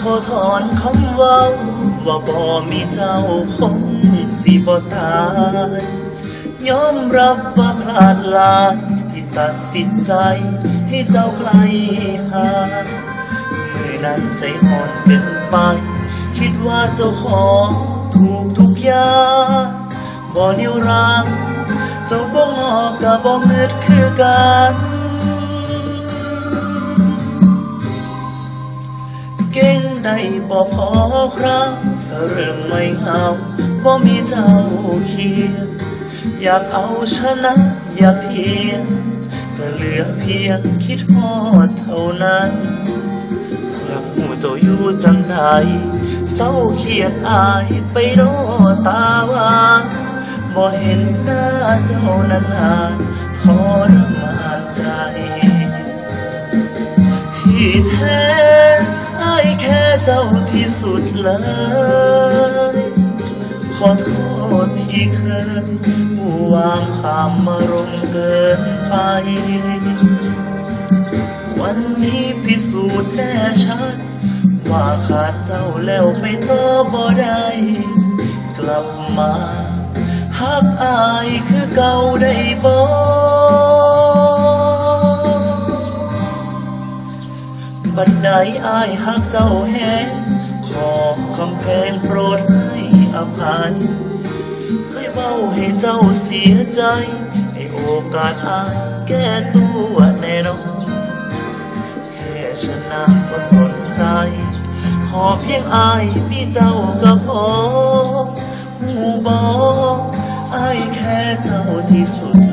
ขอถอนคำว่าว่าบ่มีเจ้าคงสิบ่ตายยอมรับว่าพลาดลายที่ตัดสินใจให้เจ้าไกลห่างมือนั้นใจอ่อนเกินไป คิดว่าเจ้าของถูกทุกอย่างบ่เดียวร้างเจ้าบ่งอกับบ่เงืดคือกัน ได้บ่พอครั้งก็เรื่องไม่เหงาบ่มีเจ้าเคียงอยากเอาชนะอยากเทียงก็เหลือเพียงคิดฮอดเท่านั้นอยากหูเจ้าอยู่จังใดเศร้าเครียดอายไปโดตาวางบ่เห็นหน้าเจ้านานๆทรมานใจ ที่แท้ เจ้าที่สุดเลย ขอโทษที่เคยวางตามมารมณ์เกินไป วันนี้พิสูจน์แน่ชัด ว่าขาดเจ้าแล้วไปต่อบ่ได้ กลับมาหักอายคือเก่าได้บ่ อายหักเจ้าแหงขอคำแพงโปรดให้อภัยเคยเบ้าให้เจ้าเสียใจ ให้โอกาสอ้ายแก้ตัวแน่นอนแค่ชนะก็สนใจ ขอเพียงอ้ายมีเจ้าก็พอหูบอกอ้ายแค่เจ้าที่สุด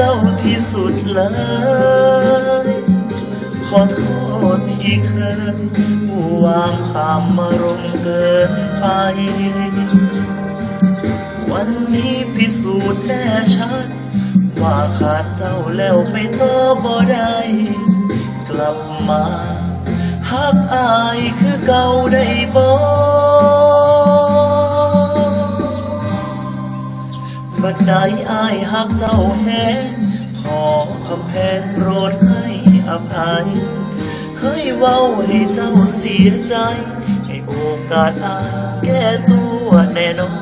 เจ้าที่สุดเลย ขอโทษที่เคยวางตามมารมเกินไป วันนี้พิสูจน์แน่ชัด ว่าขาดเจ้าแล้วไปต่อบ่ได้ กลับมาหักอายคือเก่าได้บ่ ใดอายหักเจ้าแหงขอคำแพงโปรดให้อภัย เคยเว้าให้เจ้าเสียใจ ให้โอกาสอายแก้ตัวแน่นอน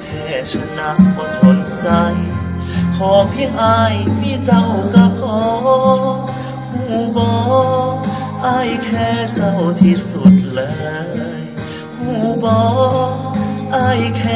แพ้ชนะบ่สนใจ ขอเพียงอายมีเจ้าก็พอหูบอกอายแค่เจ้าที่สุดเลยหูบอกอายแค่